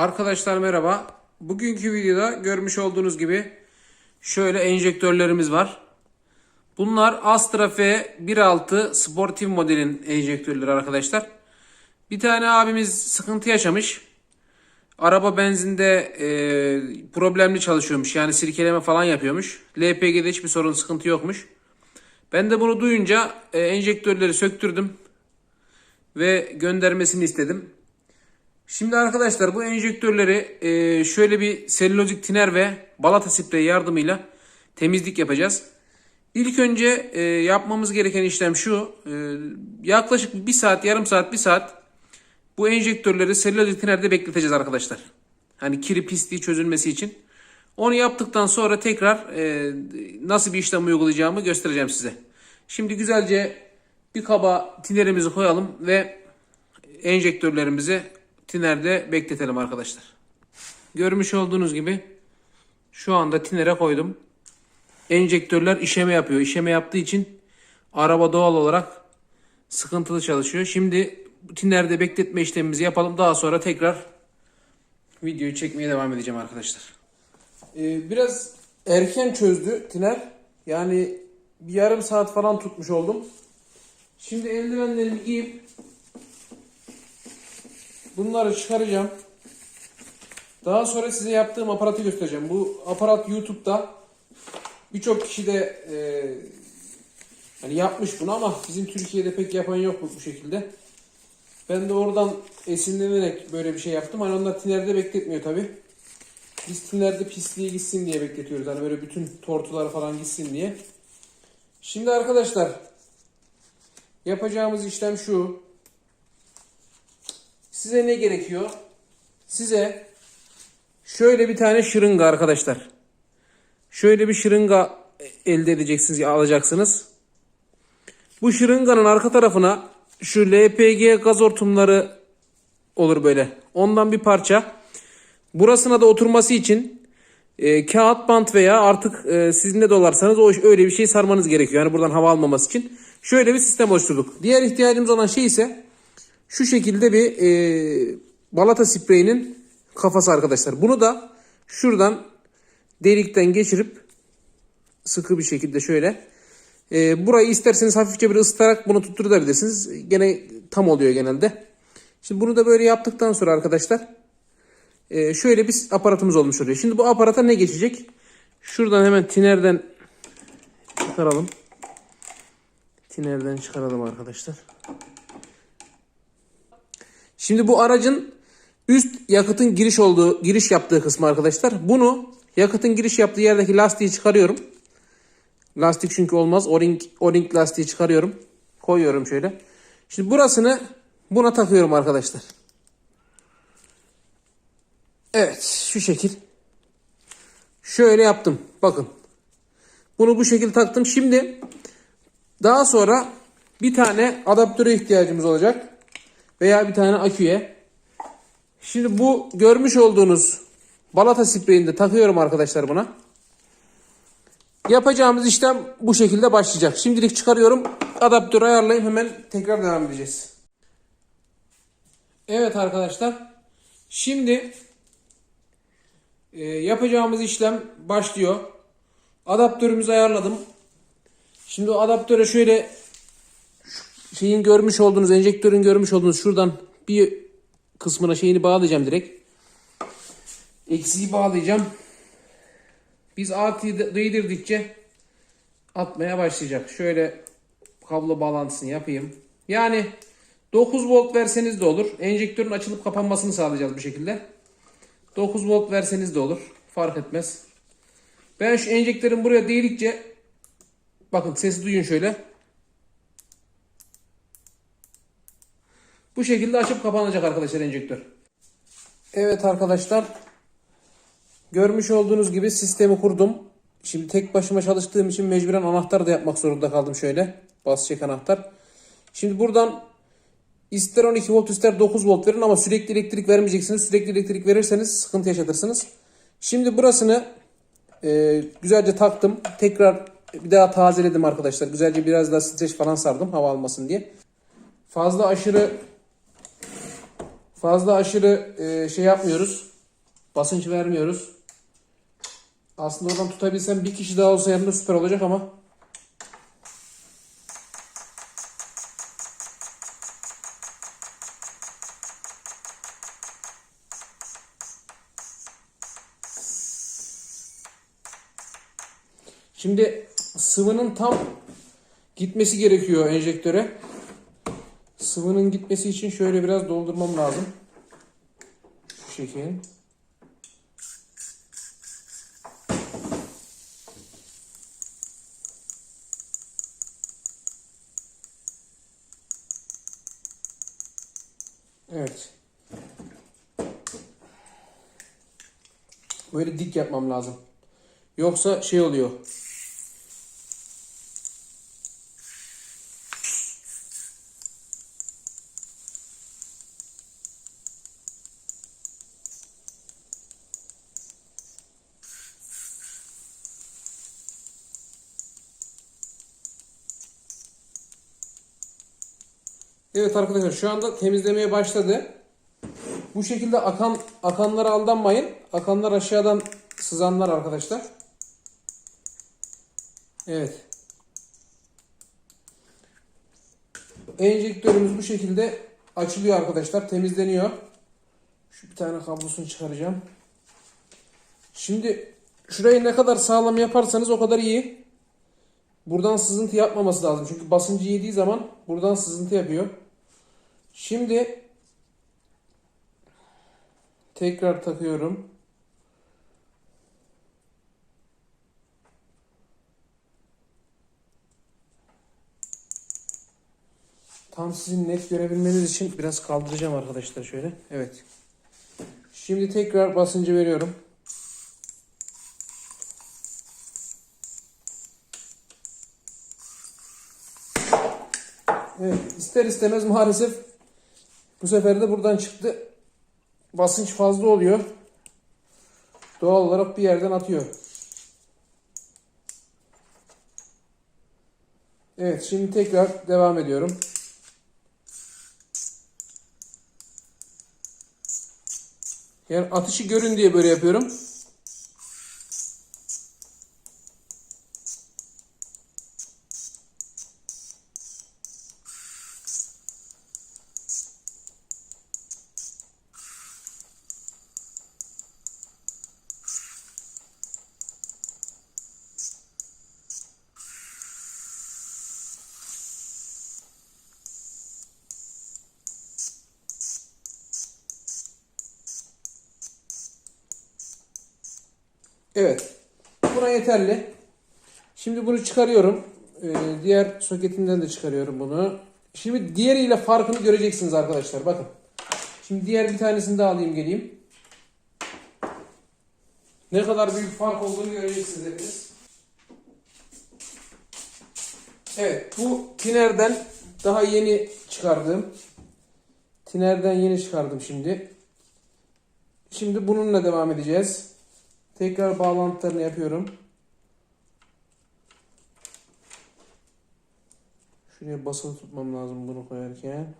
Arkadaşlar merhaba. Bugünkü videoda görmüş olduğunuz gibi şöyle enjektörlerimiz var. Bunlar Astra F 1.6 Sportif modelin enjektörleri arkadaşlar. Bir tane abimiz sıkıntı yaşamış. Araba benzinde e, problemli çalışıyormuş. Yani sirkeleme falan yapıyormuş. LPG'de hiçbir sorun sıkıntı yokmuş. Ben de bunu duyunca e, enjektörleri söktürdüm. Ve göndermesini istedim. Şimdi arkadaşlar bu enjektörleri e, şöyle bir selülozik tiner ve balata spreyi yardımıyla temizlik yapacağız. İlk önce e, yapmamız gereken işlem şu. E, yaklaşık bir saat, yarım saat, bir saat bu enjektörleri selülozik tinerde bekleteceğiz arkadaşlar. Hani kiri pisliği çözülmesi için. Onu yaptıktan sonra tekrar e, nasıl bir işlem uygulayacağımı göstereceğim size. Şimdi güzelce bir kaba tinerimizi koyalım ve enjektörlerimizi tinerde bekletelim arkadaşlar. Görmüş olduğunuz gibi şu anda tinere koydum. Enjektörler işeme yapıyor. İşeme yaptığı için araba doğal olarak sıkıntılı çalışıyor. Şimdi tinerde bekletme işlemimizi yapalım. Daha sonra tekrar videoyu çekmeye devam edeceğim arkadaşlar. Ee, biraz erken çözdü tiner. Yani bir yarım saat falan tutmuş oldum. Şimdi eldivenlerimi giyip bunları çıkaracağım. Daha sonra size yaptığım aparatı göstereceğim. Bu aparat YouTube'da birçok kişi de e, hani yapmış bunu ama bizim Türkiye'de pek yapan yok bu, bu şekilde. Ben de oradan esinlenerek böyle bir şey yaptım. Hani onlar tinerde bekletmiyor tabi. Biz tinerde pisliği gitsin diye bekletiyoruz. Hani böyle bütün tortular falan gitsin diye. Şimdi arkadaşlar yapacağımız işlem şu. Size ne gerekiyor? Size şöyle bir tane şırınga arkadaşlar. Şöyle bir şırınga elde edeceksiniz, alacaksınız. Bu şırınganın arka tarafına şu LPG gaz hortumları olur böyle. Ondan bir parça. Burasına da oturması için e, kağıt bant veya artık e, siz ne dolarsanız o öyle bir şey sarmanız gerekiyor. Yani buradan hava almaması için. Şöyle bir sistem oluşturduk. Diğer ihtiyacımız olan şey ise şu şekilde bir e, balata spreyinin kafası arkadaşlar. Bunu da şuradan delikten geçirip sıkı bir şekilde şöyle e, burayı isterseniz hafifçe bir ısıtarak bunu tutturabilirsiniz. Gene tam oluyor genelde. Şimdi bunu da böyle yaptıktan sonra arkadaşlar e, şöyle bir aparatımız olmuş oluyor. Şimdi bu aparata ne geçecek? Şuradan hemen tinerden çıkaralım. Tinerden çıkaralım arkadaşlar. Şimdi bu aracın üst yakıtın giriş olduğu, giriş yaptığı kısmı arkadaşlar. Bunu yakıtın giriş yaptığı yerdeki lastiği çıkarıyorum. Lastik çünkü olmaz. O-ring, O-ring lastiği çıkarıyorum. Koyuyorum şöyle. Şimdi burasını buna takıyorum arkadaşlar. Evet şu şekil. Şöyle yaptım. Bakın. Bunu bu şekilde taktım. Şimdi daha sonra bir tane adaptöre ihtiyacımız olacak. Veya bir tane aküye. Şimdi bu görmüş olduğunuz balata spreyini de takıyorum arkadaşlar buna. Yapacağımız işlem bu şekilde başlayacak. Şimdilik çıkarıyorum. Adaptörü ayarlayayım hemen tekrar devam edeceğiz. Evet arkadaşlar. Şimdi e, yapacağımız işlem başlıyor. Adaptörümüzü ayarladım. Şimdi o adaptöre şöyle şeyin görmüş olduğunuz enjektörün görmüş olduğunuz şuradan bir kısmına şeyini bağlayacağım direkt. Eksiği bağlayacağım. Biz artıyı değdirdikçe atmaya başlayacak. Şöyle kablo bağlantısını yapayım. Yani 9 volt verseniz de olur. Enjektörün açılıp kapanmasını sağlayacağız bu şekilde. 9 volt verseniz de olur. Fark etmez. Ben şu enjektörün buraya değdikçe bakın sesi duyun şöyle. Bu şekilde açıp kapanacak arkadaşlar enjektör. Evet arkadaşlar. Görmüş olduğunuz gibi sistemi kurdum. Şimdi tek başıma çalıştığım için mecburen anahtar da yapmak zorunda kaldım şöyle. Bas anahtar. Şimdi buradan ister 12 volt ister 9 volt verin ama sürekli elektrik vermeyeceksiniz. Sürekli elektrik verirseniz sıkıntı yaşatırsınız. Şimdi burasını e, güzelce taktım. Tekrar bir daha tazeledim arkadaşlar. Güzelce biraz daha streç falan sardım hava almasın diye. Fazla aşırı Fazla aşırı e, şey yapmıyoruz. Basınç vermiyoruz. Aslında oradan tutabilsem bir kişi daha olsa yanında süper olacak ama. Şimdi sıvının tam gitmesi gerekiyor enjektöre. Sıvının gitmesi için şöyle biraz doldurmam lazım. Şu şekil. Evet. Böyle dik yapmam lazım. Yoksa şey oluyor. Evet arkadaşlar şu anda temizlemeye başladı. Bu şekilde akan akanlara aldanmayın. Akanlar aşağıdan sızanlar arkadaşlar. Evet. Enjektörümüz bu şekilde açılıyor arkadaşlar. Temizleniyor. Şu bir tane kablosunu çıkaracağım. Şimdi şurayı ne kadar sağlam yaparsanız o kadar iyi. Buradan sızıntı yapmaması lazım. Çünkü basıncı yediği zaman buradan sızıntı yapıyor. Şimdi tekrar takıyorum. Tam sizin net görebilmeniz için biraz kaldıracağım arkadaşlar şöyle. Evet. Şimdi tekrar basıncı veriyorum. Evet, ister istemez maalesef bu sefer de buradan çıktı. Basınç fazla oluyor. Doğal olarak bir yerden atıyor. Evet, şimdi tekrar devam ediyorum. Yani atışı görün diye böyle yapıyorum. Yeterli. Şimdi bunu çıkarıyorum. Ee, diğer soketinden de çıkarıyorum bunu. Şimdi diğeriyle farkını göreceksiniz arkadaşlar. Bakın. Şimdi diğer bir tanesini de alayım geleyim. Ne kadar büyük fark olduğunu göreceksiniz hepiniz. Evet. Bu tinerden daha yeni çıkardığım. Tinerden yeni çıkardım şimdi. Şimdi bununla devam edeceğiz. Tekrar bağlantılarını yapıyorum. Şuraya basılı tutmam lazım bunu koyarken.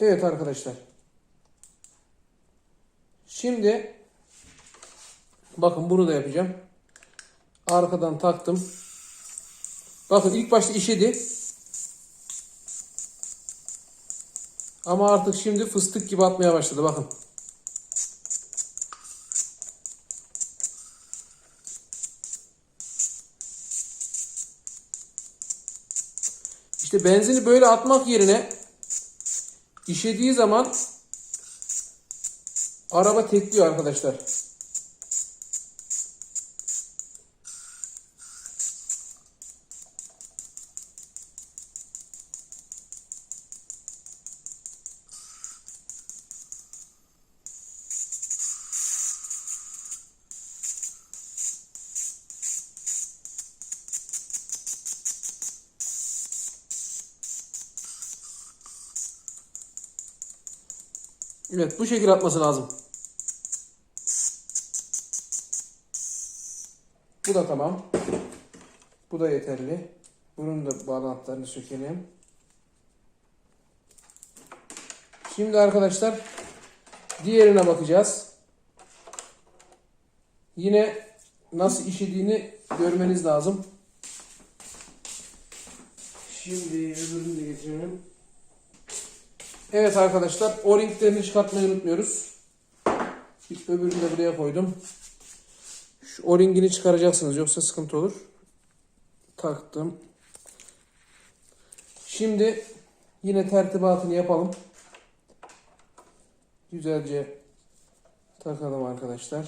Evet arkadaşlar. Şimdi bakın bunu da yapacağım. Arkadan taktım. Bakın ilk başta işedi. Ama artık şimdi fıstık gibi atmaya başladı bakın. İşte benzini böyle atmak yerine işediği zaman araba tekliyor arkadaşlar. Evet bu şekil atması lazım. Bu da tamam. Bu da yeterli. Bu Bunun da bağlantılarını sökelim. Şimdi arkadaşlar diğerine bakacağız. Yine nasıl işlediğini görmeniz lazım. Şimdi öbürünü de getirelim. Evet arkadaşlar o-ringlerini çıkartmayı unutmuyoruz. Öbürünü de buraya koydum. Şu o-ringini çıkaracaksınız yoksa sıkıntı olur. Taktım. Şimdi yine tertibatını yapalım. Güzelce takalım arkadaşlar.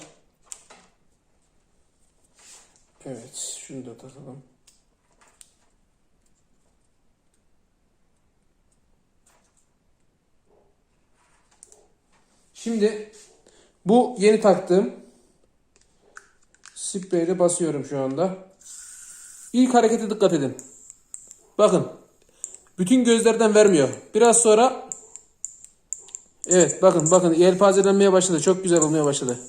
Evet, şunu da takalım. Şimdi bu yeni taktığım spreyle basıyorum şu anda. İlk harekete dikkat edin. Bakın. Bütün gözlerden vermiyor. Biraz sonra Evet bakın bakın yelpazelenmeye başladı. Çok güzel olmaya başladı.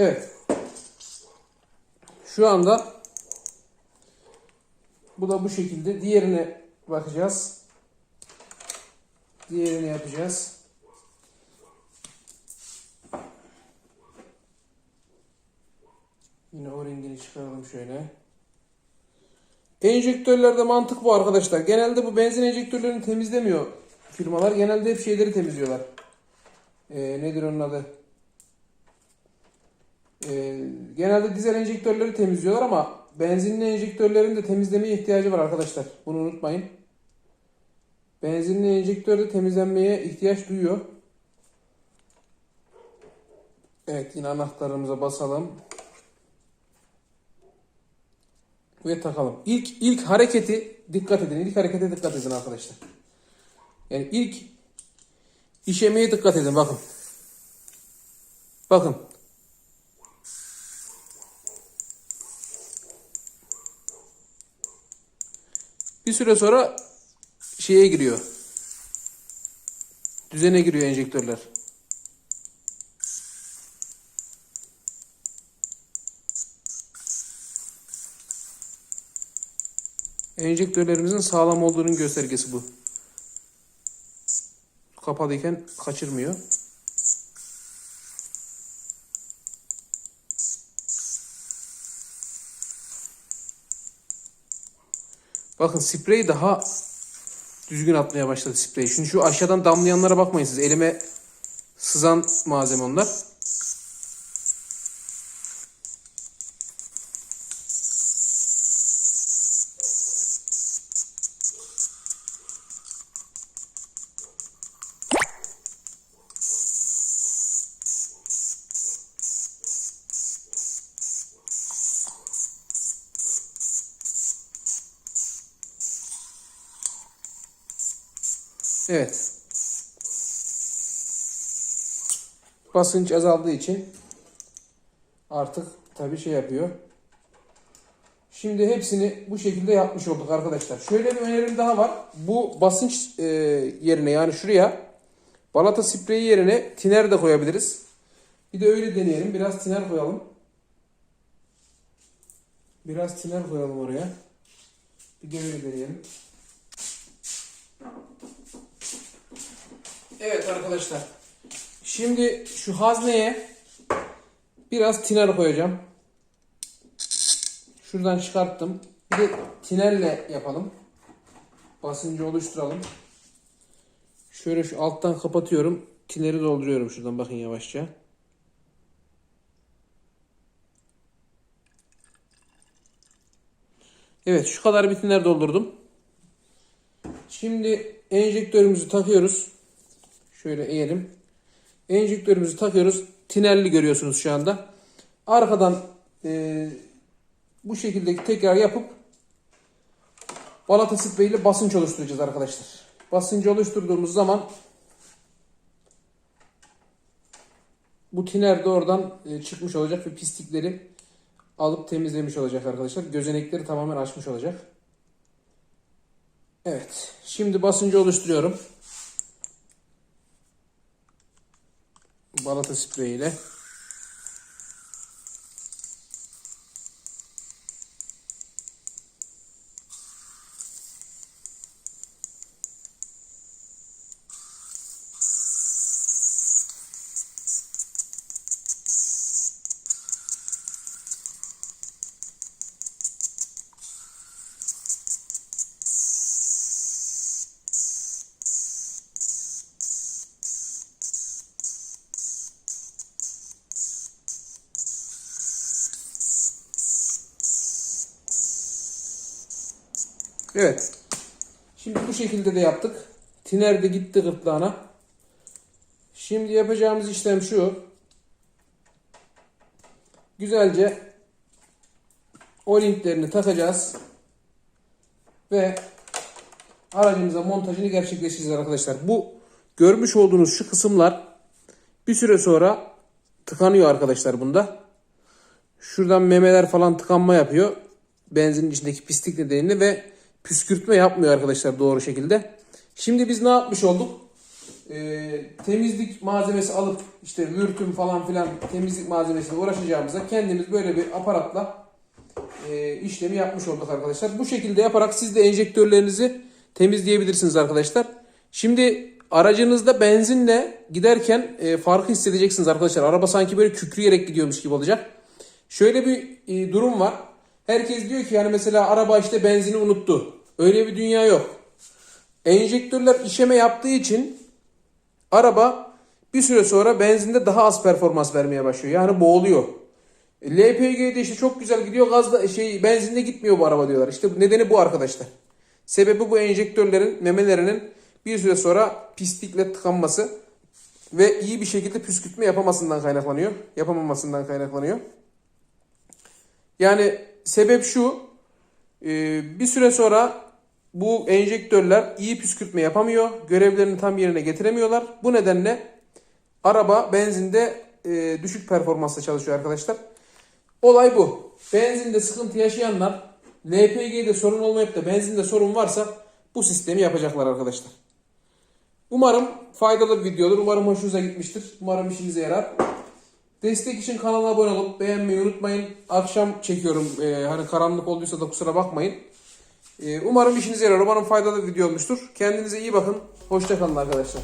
Evet. Şu anda bu da bu şekilde. Diğerine bakacağız. Diğerini yapacağız. Yine o rengini çıkaralım şöyle. Enjektörlerde mantık bu arkadaşlar. Genelde bu benzin enjektörlerini temizlemiyor firmalar. Genelde hep şeyleri temizliyorlar. Ee, nedir onun adı? Ee, genelde dizel enjektörleri temizliyorlar ama benzinli enjektörlerin de temizlemeye ihtiyacı var arkadaşlar. Bunu unutmayın. Benzinli enjektör de temizlenmeye ihtiyaç duyuyor. Evet yine anahtarımıza basalım. Ve takalım. İlk ilk hareketi dikkat edin. İlk harekete dikkat edin arkadaşlar. Yani ilk işemeye dikkat edin bakın. Bakın. Bir süre sonra şeye giriyor. Düzene giriyor enjektörler. Enjektörlerimizin sağlam olduğunun göstergesi bu. Kapalıyken kaçırmıyor. Bakın sprey daha düzgün atmaya başladı sprey. Şimdi şu aşağıdan damlayanlara bakmayın siz. Elime sızan malzeme onlar. Evet. Basınç azaldığı için artık tabi şey yapıyor. Şimdi hepsini bu şekilde yapmış olduk arkadaşlar. Şöyle bir önerim daha var. Bu basınç e, yerine yani şuraya balata spreyi yerine tiner de koyabiliriz. Bir de öyle deneyelim. Biraz tiner koyalım. Biraz tiner koyalım oraya. Bir de öyle deneyelim. Evet arkadaşlar. Şimdi şu hazneye biraz tiner koyacağım. Şuradan çıkarttım. Bir de tinerle yapalım. Basıncı oluşturalım. Şöyle şu alttan kapatıyorum. Tineri dolduruyorum şuradan bakın yavaşça. Evet şu kadar bir tiner doldurdum. Şimdi enjektörümüzü takıyoruz. Şöyle eğelim. Enjektörümüzü takıyoruz. Tinerli görüyorsunuz şu anda. Arkadan e, bu şekilde tekrar yapıp balata spreyiyle basınç oluşturacağız arkadaşlar. Basıncı oluşturduğumuz zaman bu tiner de oradan e, çıkmış olacak ve pislikleri alıp temizlemiş olacak arkadaşlar. Gözenekleri tamamen açmış olacak. Evet. Şimdi basıncı oluşturuyorum. Balata spreyiyle. Evet. Şimdi bu şekilde de yaptık. Tiner de gitti gırtlağına. Şimdi yapacağımız işlem şu. Güzelce o linklerini takacağız. Ve aracımıza montajını gerçekleştireceğiz arkadaşlar. Bu görmüş olduğunuz şu kısımlar bir süre sonra tıkanıyor arkadaşlar bunda. Şuradan memeler falan tıkanma yapıyor. Benzinin içindeki pislik nedeniyle ve püskürtme yapmıyor arkadaşlar doğru şekilde. Şimdi biz ne yapmış olduk? Ee, temizlik malzemesi alıp işte vürtüm falan filan temizlik malzemesiyle uğraşacağımıza kendimiz böyle bir aparatla e, işlemi yapmış olduk arkadaşlar. Bu şekilde yaparak siz de enjektörlerinizi temizleyebilirsiniz arkadaşlar. Şimdi aracınızda benzinle giderken e, farkı hissedeceksiniz arkadaşlar. Araba sanki böyle kükreyerek gidiyormuş gibi olacak. Şöyle bir e, durum var. Herkes diyor ki yani mesela araba işte benzini unuttu. Öyle bir dünya yok. Enjektörler işeme yaptığı için araba bir süre sonra benzinde daha az performans vermeye başlıyor. Yani boğuluyor. LPG'de işte çok güzel gidiyor gazda şey benzinde gitmiyor bu araba diyorlar. İşte nedeni bu arkadaşlar. Sebebi bu enjektörlerin memelerinin bir süre sonra pislikle tıkanması ve iyi bir şekilde püskürtme yapamasından kaynaklanıyor. Yapamamasından kaynaklanıyor. Yani sebep şu. e, Bir süre sonra bu enjektörler iyi püskürtme yapamıyor. Görevlerini tam yerine getiremiyorlar. Bu nedenle araba benzinde e, düşük performansla çalışıyor arkadaşlar. Olay bu. Benzinde sıkıntı yaşayanlar LPG'de sorun olmayıp da benzinde sorun varsa bu sistemi yapacaklar arkadaşlar. Umarım faydalı bir videodur. Umarım hoşunuza gitmiştir. Umarım işinize yarar. Destek için kanala abone olup beğenmeyi unutmayın. Akşam çekiyorum. Ee, hani karanlık olduysa da kusura bakmayın. Ee, umarım işinize yarar. Umarım faydalı bir video olmuştur. Kendinize iyi bakın. Hoşçakalın arkadaşlar.